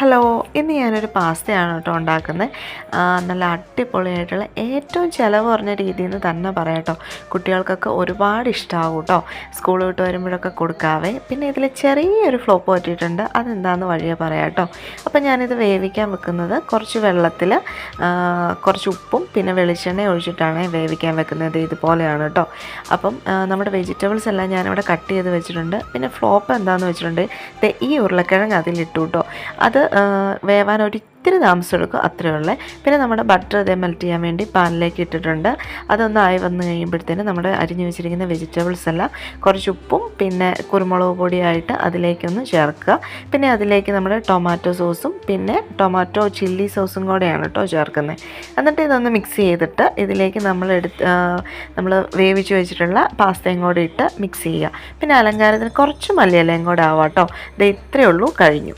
Hello ഇന്ന് ഞാനൊരു പാസ്തയാണ് കേട്ടോ ഉണ്ടാക്കുന്നത്. നല്ല അടിപൊളിയായിട്ടുള്ള ഏറ്റവും ചിലവ് കുറഞ്ഞ രീതിയിൽ നിന്ന് തന്നെ പറയാം കേട്ടോ. കുട്ടികൾക്കൊക്കെ ഒരുപാട് ഇഷ്ടമാകും കേട്ടോ. സ്കൂൾ വിട്ട് വരുമ്പോഴൊക്കെ കൊടുക്കാവേ. പിന്നെ ഇതിൽ ചെറിയൊരു ഫ്ലോപ്പ് പറ്റിയിട്ടുണ്ട്. അതെന്താണെന്ന് വഴിയെ പറയാം കേട്ടോ. അപ്പം ഞാനിത് വേവിക്കാൻ വെക്കുന്നത് കുറച്ച് വെള്ളത്തിൽ കുറച്ച് ഉപ്പും പിന്നെ വെളിച്ചെണ്ണ ഒഴിച്ചിട്ടാണ് വേവിക്കാൻ വെക്കുന്നത് ഇതുപോലെയാണ് കേട്ടോ. അപ്പം നമ്മുടെ വെജിറ്റബിൾസ് എല്ലാം ഞാനിവിടെ കട്ട് ചെയ്ത് വെച്ചിട്ടുണ്ട്. പിന്നെ ഫ്ലോപ്പ് എന്താണെന്ന് വെച്ചിട്ടുണ്ട്? ഈ ഉരുളക്കിഴങ്ങ് അതിലിട്ടു കേട്ടോ. അത് വേവാൻ ഒരിത്തിരി താമസം എടുക്കും അത്രയേ ഉള്ളു. പിന്നെ നമ്മുടെ ബട്ടർ ഇതേ മെൽറ്റ് ചെയ്യാൻ വേണ്ടി പാനിലേക്ക് ഇട്ടിട്ടുണ്ട്. അതൊന്നായി കഴിയുമ്പോഴത്തേനും കഴിയുമ്പോഴത്തേന് നമ്മുടെ അരിഞ്ഞു വെച്ചിരിക്കുന്ന വെജിറ്റബിൾസ് എല്ലാം കുറച്ച് ഉപ്പും പിന്നെ കുരുമുളക് പൊടിയായിട്ട് അതിലേക്കൊന്ന് ചേർക്കുക. പിന്നെ അതിലേക്ക് നമ്മുടെ ടൊമാറ്റോ സോസും പിന്നെ ടൊമാറ്റോ ചില്ലി സോസും കൂടെയാണ് കേട്ടോ ചേർക്കുന്നത്. എന്നിട്ട് ഇതൊന്ന് മിക്സ് ചെയ്തിട്ട് ഇതിലേക്ക് നമ്മൾ എടുത്ത് നമ്മൾ വേവിച്ച് വെച്ചിട്ടുള്ള പാസ്തയും കൂടെ ഇട്ട് മിക്സ് ചെയ്യുക. പിന്നെ അലങ്കാരത്തിന് കുറച്ച് മല്ലിയിലയും കൂടെ ആവാം കേട്ടോ. ഇത് ഇത്രയേ ഉള്ളൂ കഴിഞ്ഞു.